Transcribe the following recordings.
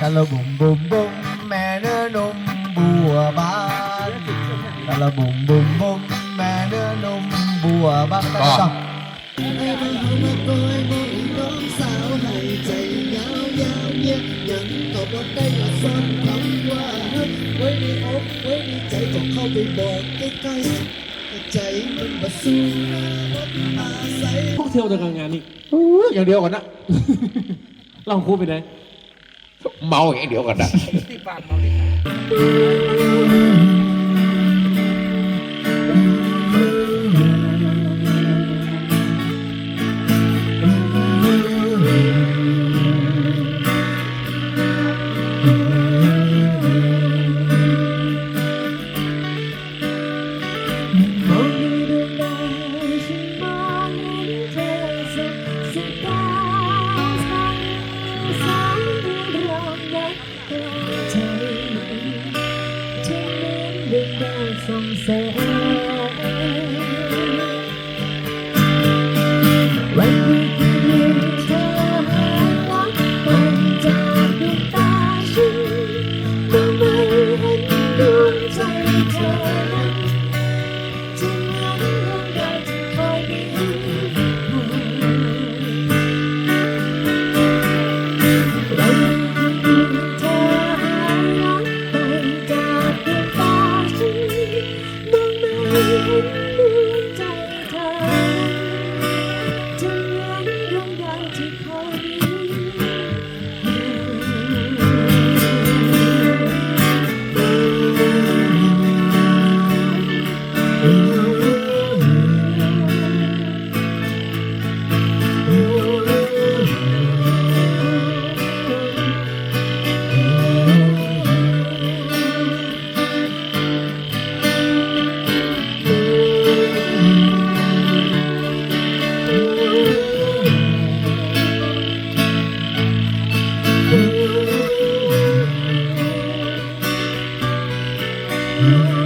กะละบุมบุมบุมแม่เนื้อนมบัวบานกะละบุมบุมบุมแม่เนื้อนมบัวบานก็ไอ้มาเอามาโกยบอกน้องสาวให้ใจยาวยาวเย็นยังก็บ่ได้ละซ้อนคำว่าไว้ในอกไว้ในใจจะเข้าไปบอกใกล้ๆแต่ใจมันบ่สู้รถมาใส่พวกเที่ยวเดินงานนี่อย่างเดียวกันนะลองคูไปไหน เมาอย่างเดียวกันนะมองดูดวงดาวฉันมองเห็นเธอสักสิบดา Thank mm -hmm. you.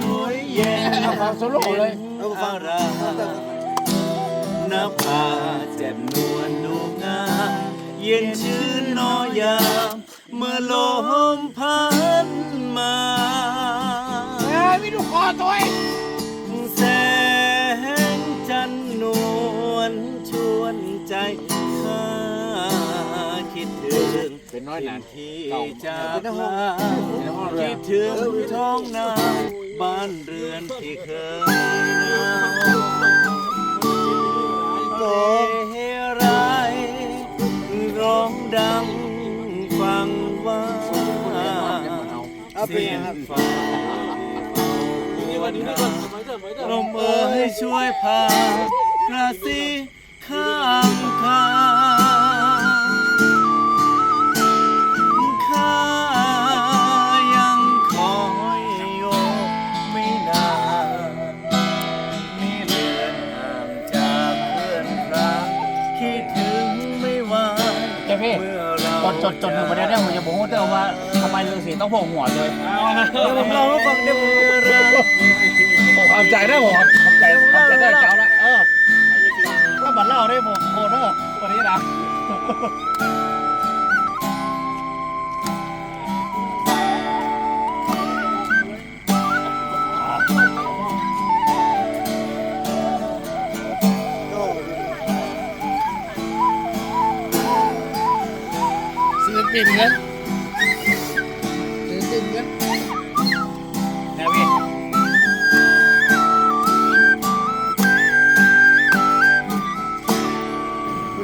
สวยเย็นเอาฟังโซโล่เลยเอาฟังราหน้าผาแจ่มนวลดูงามเย็นชื่นนอยามเมื่อลมพัดมาเอ้ยมีลูกคอตัวเองแสงจันทร์นวลชวนใจข้าคิดถึงเป็นน้อยหนานที่จากลาคิดถึงท้องนาบ้านเรือนที่เคยนาวเฮไรร้องดังฟังว่าเสียงฟ้าวันลมเอ่ยช่วยพากระซิข้างคา ดจดจดหนึ่งประเด็นเนี่ยผมจะบอกว่าเตอว่าทำไมฤาษีต้องโผล่หัวเลยเดี๋ยวผมลองฟังเดี๋ยวผมรักผมความใจได้ผมความใจความใจได้เจ้าละเออถ้าบัตรเล่าได้ผมโคเนอร์วันนี้นะ เต็มเลย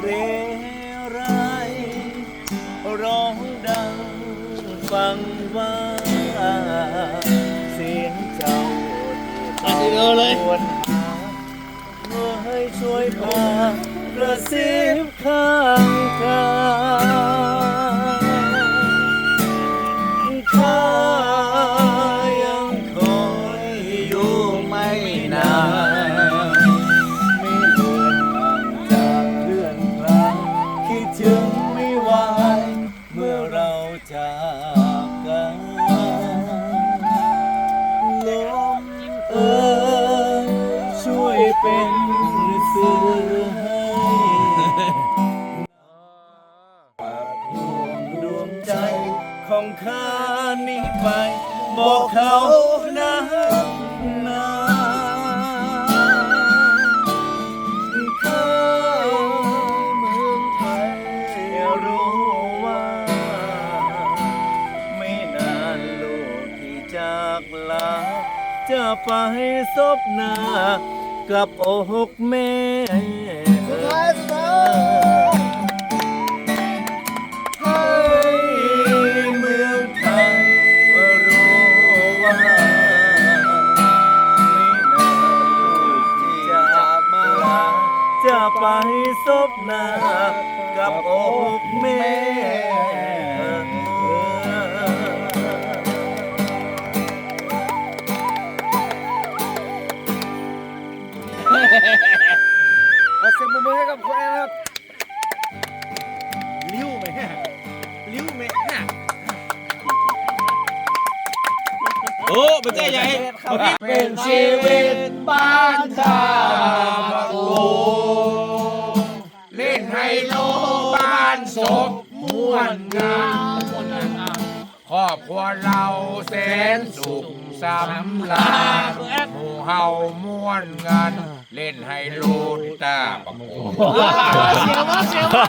เรไรร้องดังฟังว่าเสียงเจ้าอันนี้เลยเมื่อให้ช่วยพากระซิบข้างกาย เป็นสื่อให้ปากดวงดวงใจของข้านี้ไป บอกเขานะนะข้าเมืองไทยรู้ว่า ไม่นานลูกที่จากลาจะไปซบหน้า กับอกแม่สุดท้ายสุดท้ายให้เมืองไทยรู้ว่าไม่นานลูกที่จากมาลาจะไปซบหน้า ขอเสียงปรบมือให้กับคุณแอนครับลิ้วไหมฮะลิ้วไหมฮะโอ้ไม่ใช่ใหญ่เป็นชีวิตบ้านชาวบางโลเล่นไฮโลบ้านศพม่วนงามครอบครัวเราแสนสุขสำราญหมู่เฮาม่วนกัน เล่นไฮโลที่ตาบักโลเสียวมาเสียวมา